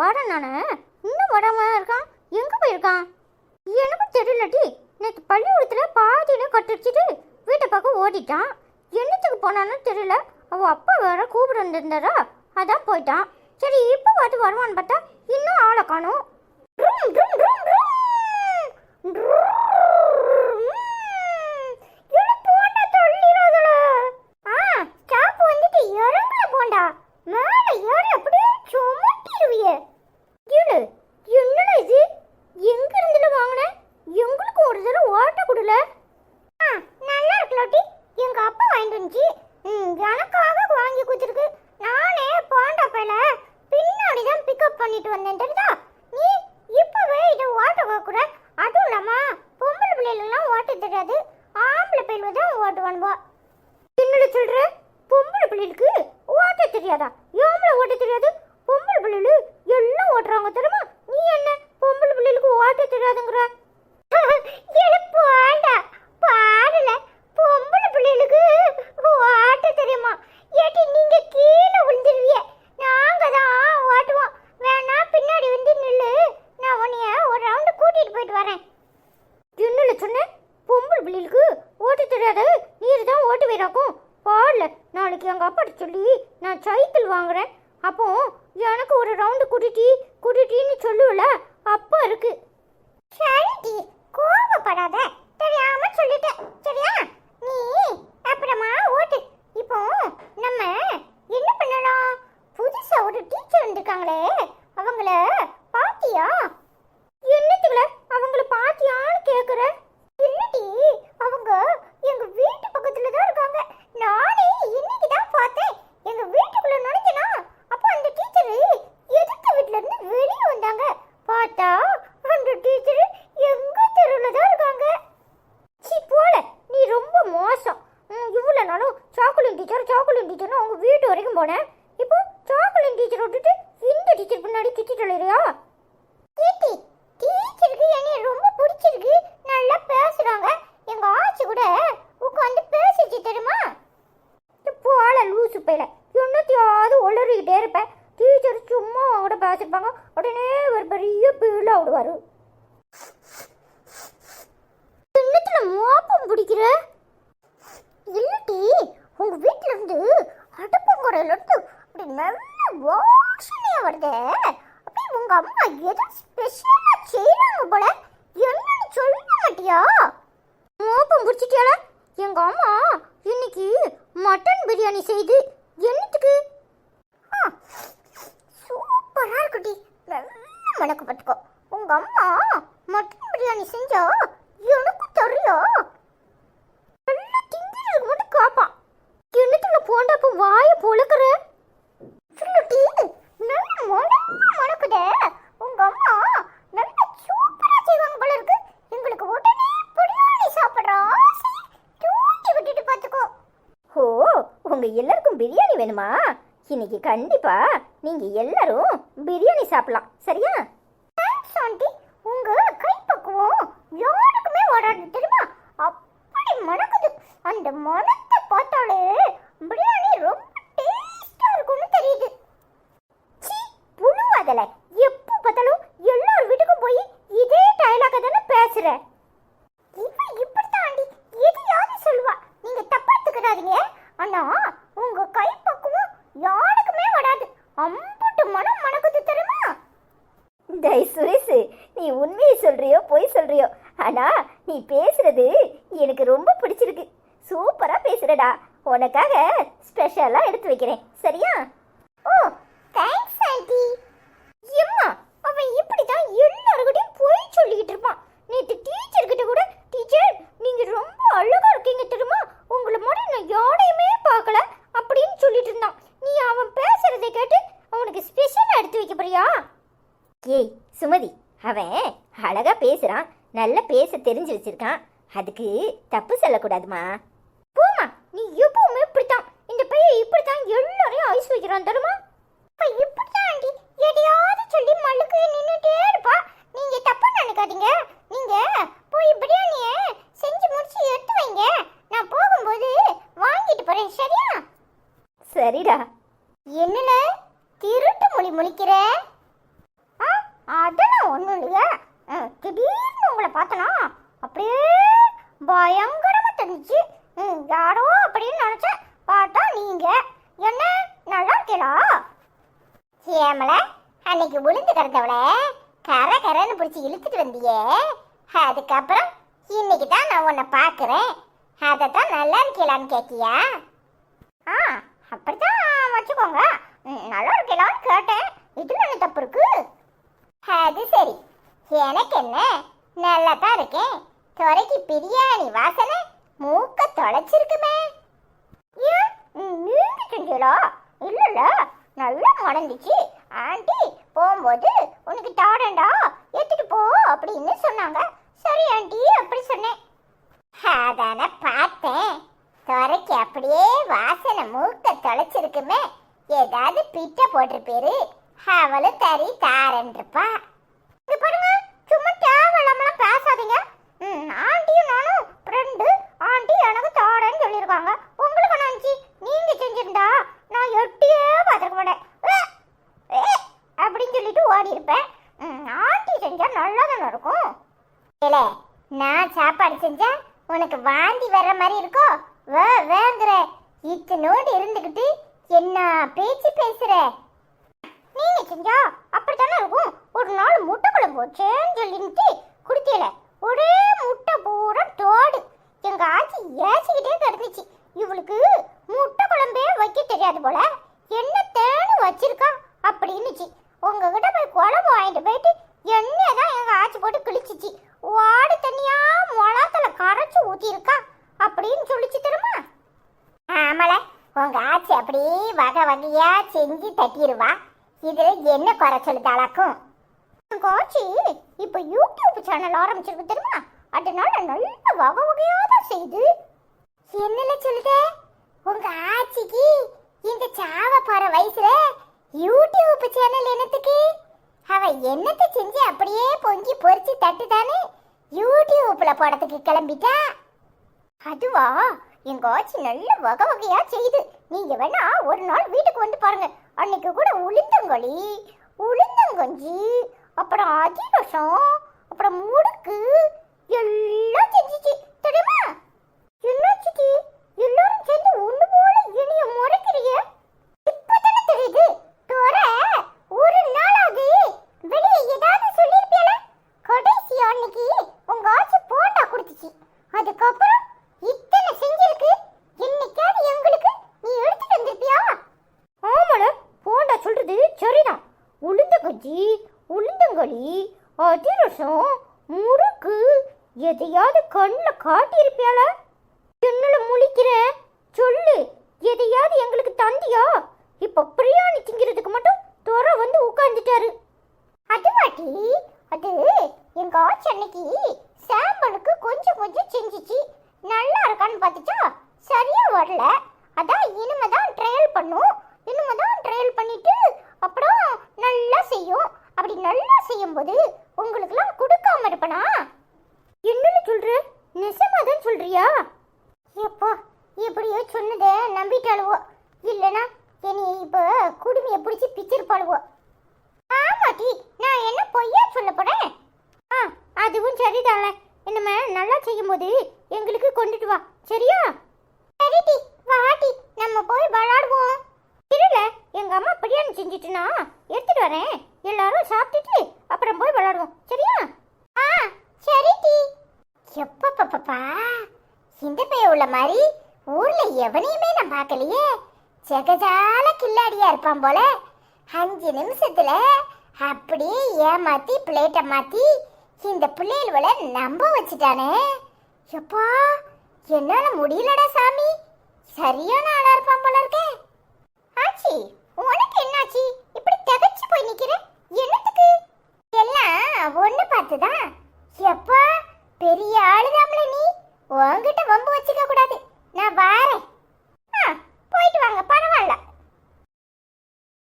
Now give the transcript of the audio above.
வரேன் நான். இன்னும் வராமல் இருக்கான். எங்கே போயிருக்கான்? எனக்கு தெரியலடி. நேற்று பள்ளிக்கூடத்தில் பாதியில் கட்டடிச்சிட்டு வீட்டை பக்கம் ஓடிட்டான். என்னத்துக்கு போனான்னு தெரியல. அவ அப்பா வேற கூப்பிட்டு வந்திருந்தாரா? அதான் போயிட்டான். சரி இப்போ பார்த்து வருவான்னு பார்த்தா இன்னும் ஆளை காணும் போண்டா மேல ஏறி அப்படியே சுமட்டிடுவியே இரு என்னடா இது எங்க இருந்துல வாங்கின எங்களுக்கு ஒரு தடவை ஓட்ட கொடுல நல்லா இருக்கலாட்டி எங்க அப்பா வாங்கிட்டு வந்துச்சு ம், எனக்காக வாங்கி கொடுத்துருக்கு நானே போண்டா பையில பின்னாடி தான் பிக்கப் பண்ணிட்டு வந்தேன் தெரியுதா நீ இப்பவே இதை ஓட்ட வைக்கிற அதுவும் இல்லாம பொம்பளை பிள்ளைகளெல்லாம் ஓட்ட தெரியாது ஆம்பளை பிள்ளை தான் ஓட்டுவானுவா என்னடா சொல்ற? பொம்பளை பிள்ளைகளுக்கு ஓட்ட தெரியாதா? ஏம்பளை ஓட்ட தெரியாது? பொம்பளை பிள்ளைகளு எல்லாம் ஓட்டுறாங்க தெரியுமா? நீ என்ன? பொம்பளை பிள்ளைகளுக்கு ஓட்ட தெரியாதுங்கிற? எனக்கு பாடல. பொம்பளை பிள்ளைகளுக்கு ஓட்ட தெரியுமா? ஏட்டி நீ கீழே விழுந்துருவிய நாங்க தான் ஓட்டுவோம் வேணா பின்னாடி வந்து நில்லு நான் உன்னைய ஒரு ரவுண்டு கூட்டிட்டு போயிட்டு வரேன் என்னல சொன்னேன் பொம்பளை பிள்ளைகளுக்கு ஓட்ட தெரியாது நீர் தான் ஓட்டு வீராக்கும் பாடல நாளைக்கு எங்கள் அப்பாட்ட சொல்லி நான் சைக்கிள் வாங்குறேன் அப்போ சவுண்டு ஒரு ரவுண்டு சொல்லுவல அப்போ இருக்கு. சரிடி கோபப்படாத தெரியாம சொல்லிட்டேன். சரியா? நீ அப்புறமா ஓட்டு. இப்போ நம்ம என்ன பண்ணலாம்? புதுசா ஒரு டீச்சர் வந்திருக்காங்களே. அவங்கள பாத்தியா என்னது அவங்கள பாத்தியான்னு கேக்குற இல்லடி அவங்க எங்க வீட்டு பக்கத்துல தான் இருக்காங்க நானே இன்னைக்கு தான் பார்த்தேன் எங்க வீட்டுக்குள்ள நுழைஞ்சனா அப்ப அந்த டீச்சர் எதிர்த்த வீட்ல இருந்து வெளியே வந்தாங்க பார்த்தா அந்த டீச்சர் எங்க தெருவுல தான் இருக்காங்க சீ போல நீ ரொம்ப மோசம் ம், இவ்வளவு நாளும் சாக்குலின் டீச்சர் சாக்குலின் டீச்சர்னு அவங்க வீட்டு வரைக்கும் போனேன். இப்போ சாக்லேட் டீச்சர் விட்டுட்டு இந்த டீச்சர் பின்னாடி திட்டிட்டு இல்லையா கீர்த்தி டீச்சருக்கு என்னை ரொம்ப பிடிச்சிருக்கு. நல்லா பேசுகிறாங்க எங்கள் ஆச்சி கூட உட்காந்து பேசிச்சு தெரியுமா? போல லூசு பையில. என்னத்தையாவது உளறிக்கிட்டே இருப்பேன். டீச்சர் சும்மா கூட பேசிருப்பாங்க உடனே ஒரு பெரிய பீழ விடுவாரு என்னத்துல மோப்பம் பிடிக்கிற? இல்லட்டி உங்க வீட்ல இருந்து அடுப்பங்குறையில இருந்து அப்படி நல்ல வாசனையா வருதே. அப்படியே உங்க அம்மா ஏதோ ஸ்பெஷலா செய்யறாங்க போல என்னன்னு சொல்ல மாட்டியா? மோப்பம் பிடிச்சிட்டியால எங்க அம்மா இன்னைக்கு மட்டன் பிரியாணி செய்து என்னத்துக்கு? ஆ, சூப்பரா இருக்குடி. நல்லா மணக்கு பார்த்துக்கோ. உங்க அம்மா மட்டன் பிரியாணி செஞ்சா எனக்கு தெரியும் நல்லா திங்கிறதுக்கு மட்டும் காப்பான் கிணத்துல போண்டப்ப வாய பொழுக்கிற சொல்லுட்டி நல்ல மணமா மணக்குதே உங்க அம்மா நல்லா சூப்பரா செய்வாங்க போல இருக்கு எங்களுக்கு உடனே பிரியாணி சாப்பிடுற ஆசை தூண்டி விட்டுட்டு பார்த்துக்கோ ஓ உங்க எல்லாருக்கும் பிரியாணி வேணுமா? இன்னைக்கு கண்டிப்பா நீங்க எல்லாரும் பிரியாணி சாப்பிடலாம். சரியா? Thanks aunty. உங்க கை பக்குவம் யாருக்குமே வராது தெரியுமா? அப்படி மணக்குது. அந்த மணத்தை பார்த்தாலே பிரியாணி ரொம்ப டேஸ்டா இருக்கும்னு தெரியுது. சீ புழுவாதல. எப்போ பார்த்தாலும் எல்லார் வீட்டுக்கும் போய் இதே டயலாக தானே பேசுற இவ இப்படித்தான் ஆண்டி எதையாவது சொல்லுவா நீங்க தப்பா எடுத்துக்கிறாதீங்க ஆனா உங்க கைப்பக்குவம் யாருக்குமே வராது அம்புட்டு மனம் மணக்குது தெரியுமா டேய் சுரேஷ் நீ உண்மையை சொல்றியோ பொய் சொல்றியோ. ஆனா நீ பேசுறது எனக்கு ரொம்ப பிடிச்சிருக்கு. சூப்பரா பேசுறடா. உனக்காக ஸ்பெஷலா எடுத்து வைக்கிறேன். சரியா ஓ தேங்க்ஸ் ஆண்டி எம்மா அவன் இப்படி தான் எல்லாருக்கிட்டையும் போய் சொல்லிக்கிட்டு இருப்பான் நேற்று டீச்சர் கிட்ட கூட டீச்சர் நீங்க ரொம்ப அழகா இருக்கீங்க தெரியுமா உங்களை மாதிரி நான் யாரையுமே பார்க்கல அப்படின்னு சொல்லிட்டு இருந்தான் நீ அவன் பேசுறதை கேட்டு அவனுக்கு ஸ்பெஷலா எடுத்து வைக்க போறியா ஏய் சுமதி அவன் அழகா பேசுறான். நல்லா பேச தெரிஞ்சு வச்சிருக்கான். அதுக்கு தப்பு சொல்லக்கூடாதுமா. போமா நீ எப்பவுமே இப்படித்தான். இந்த பையன் இப்படித்தான் எல்லாரையும் ஐஸ் வைக்கிறான் இப்ப இப்படித்தான் ஆண்டி எதையாவது சொல்லி மல்லுக்கு நின்னுட்டே இருப்பா நீங்க தப்பா நினைக்காதீங்க. நீங்க போய் பிரியாணிய செஞ்சு முடிச்சு எடுத்து வைங்க. நான் போகும்போது வாங்கிட்டு போறேன் சரியா? சரிடா. என்னல திருட்டு மொழி முழிக்கிற? அதெல்லாம் ஒன்றும் இல்லையே? திடீர்னு உங்களை பார்த்தனா அப்படியே பயங்கரமாக தெரிஞ்சிச்சு. ம், யாரோ அப்படின்னு நினச்சேன். பார்த்தா நீங்கள் என்ன? நல்லா இருக்கீங்களா ஏமல அன்னைக்கு விழுந்து கிடந்தவளை கர கரன்னு பிடிச்சி இழுத்துட்டு வந்தியே. அதுக்கப்புறம் இன்னைக்கு தான் நான் உன்னை பார்க்குறேன். அதை தான் நல்லா இருக்கலான்னு கேட்கியா ஆ அப்படிதான் வச்சுக்கோங்க. நல்லா இருக்கலான்னு கேட்டேன். இதில் என்ன தப்பு இருக்கு? அது சரி. எனக்கு என்ன நல்லா தான் இருக்கேன். துறைக்கு பிரியாணி வாசனை மூக்க தொலைச்சிருக்குமே. ஏன் இல்லைல்ல இல்ல இல்ல நல்லா மணந்துச்சு ஆண்டி போகும்போது உனக்கு தாடண்டா எடுத்துட்டு போ அப்படின்னு சொன்னாங்க. சரி ஆண்டி அப்படி சொன்னேன். அதான பார்த்தேன். துறைக்கு அப்படியே வாசனை மூக்க தொலைச்சிருக்குமே. ஏதாவது பிட்ட போட்டிருப்பேரு. அவளும் தறி தாரன்றிருப்பா இங்க பாருங்க. சும்மா கேவலமெல்லாம் பேசாதீங்க. ம், ஆண்டியும் நானும் ஃப்ரெண்டு ஆண்டி எனக்கு தாடன்னு சொல்லியிருக்காங்க. உங்களுக்கு நினச்சி நீங்க செஞ்சிருந்தா நான் எட்டியே பார்த்துருக்க மாட்டேன். ஏ, அப்படின்னு சொல்லிட்டு ஓடி இருப்பேன் ம், ஆண்டி செஞ்சா நல்லா தானே இருக்கும்? இல்லை நான் சாப்பாடு செஞ்சேன் உனக்கு வாந்தி வர்ற மாதிரி இருக்கோ? வே வேங்குற இத்தனோடு இருந்துக்கிட்டு என்ன பேச்சு பேசுற? நீங்க செஞ்சா? அப்படித்தானே இருக்கும்? ஒரு நாள் முட்டை குழம்பு வச்சேன்னு சொல்லிட்டு குடுத்தியல ஒரே முட்டை பூரா தோடு. எங்க ஆச்சி ஏசிக்கிட்டே கிடந்துச்சு. இவளுக்கு முட்டை குழம்பே வைக்க தெரியாது போல. என்ன தேனு வச்சிருக்கா? அப்படின்னுச்சு. உங்ககிட்ட போய் குழம்பு வாங்கிட்டு போயிட்டு எண்ணெய் தான் எங்க ஆச்சி போட்டு கிழிச்சிச்சு. வாடு தண்ணியா மொளாத்துல கரைச்சு ஊற்றிருக்கா அப்படின்னு சொல்லிச்சு தெரியுமா? ஆமால உங்க ஆச்சி அப்படியே வகை வகையா செஞ்சு தட்டிடுவா. இதுல என்ன குறைச்சல் தளக்கும் காட்சி ஆச்சி இப்ப யூடியூப் சேனல் ஆரம்பிச்சிருக்கு தெரியுமா? அதனால நல்ல வகை வகையாக தான் செய்து என்னல சொல்லுத? உங்க ஆச்சிக்கு இந்த சாவ போற வயசுல யூடியூப் சேனல் என்னத்துக்கு? அவ என்னத்தை செஞ்சு அப்படியே பொங்கி பொரிச்சு தட்டுதானே? யூடியூப்ல போடத்துக்கு கிளம்பிட்டா? அதுவா எங்க ஆச்சி நல்ல வகை வகையா செய்து நீங்க வேணா ஒரு நாள் வீட்டுக்கு வந்து பாருங்க. அன்னைக்கு கூட உளுந்தங்களி உளுந்தங்கஞ்சி அப்புறம் அதிரசம் அப்புறம் முடுக்கு எல்லாம் செஞ்சுச்சு தெரியுமா என்னாச்சு எல்லாரும் சேர்ந்து ஒண்ணு போல இனிய முறைக்கிறிய இப்பதானே தெரியுது தோற ஒரு நாளாவது வெளியே ஏதாவது சொல்லிருப்பியல கடைசி அன்னைக்கு உங்க ஆச்சி போண்டா கொடுத்துச்சு அதுக்கப்புறம் இத்தனை செஞ்சிருக்கு என்னைக்காவது எங்களுக்கு நீ எடுத்துட்டு வந்திருப்பியா ஆமாட போண்டா சொல்றது சரிதான் உளுந்த கஞ்சி உளுந்தங்களி அதிரசம் முறுக்கு எதையாவது கண்ணில் காட்டியிருப்பியாளா? என்னல முழிக்கிற? சொல்லு. எதையாவது எங்களுக்கு தந்தியா? இப்போ பிரியாணி திங்கிறதுக்கு மட்டும் துற வந்து உட்காந்துட்டாரு அது வாட்டி அது எங்க ஆச்சு அன்னைக்கு சாம்பலுக்கு கொஞ்சம் கொஞ்சம் செஞ்சிச்சு. நல்லா இருக்கான்னு பார்த்துச்சா சரியா வரல. அதான் இனிமே தான் ட்ரையல் பண்ணும். இனிமே தான் ட்ரையல் பண்ணிட்டு அப்புறம் நல்லா செய்யும். அப்படி நல்லா செய்யும்போது உங்களுக்குலாம் கொடுக்காம இருப்பனா என்னன்னு சொல்ற நிஜமாதான் சொல்றியா எப்போ எப்படியோ சொன்னதை இல்லைன்னா இல்லனா என்னை இப்போ குடுமையை பிடிச்சி பிச்சிருப்பாளுவோ? ஆமாட்டி நான் என்ன பொய்யா சொல்ல போறேன்? ஆ அதுவும் சரிதான்ல நம்ம நல்லா செய்யும்போது எங்களுக்கு கொண்டுட்டு வா. சரியா? சரிடி வாட்டி நம்ம போய் விளாடுவோம். இருல எங்க அம்மா பிரியாணி செஞ்சுட்டுனா எடுத்துட்டு வரேன். எல்லாரும் சாப்பிட்டுட்டு அப்புறம் போய் விளாடுவோம். சரியா? ஆ சரிடி எப்பப்பப்பா இந்த பைய உள்ள மாதிரி ஊர்ல எவனையுமே நான் பார்க்கலையே. ஜெகஜால கில்லாடியா இருப்பான் போல. அஞ்சு நிமிஷத்துல அப்படியே ஏமாத்தி பிளேட்டை மாத்தி இந்த பிள்ளைகள நம்ப வச்சுட்டானே. எப்பா என்னால முடியலடா சாமி. சரியான ஆளா இருப்பான்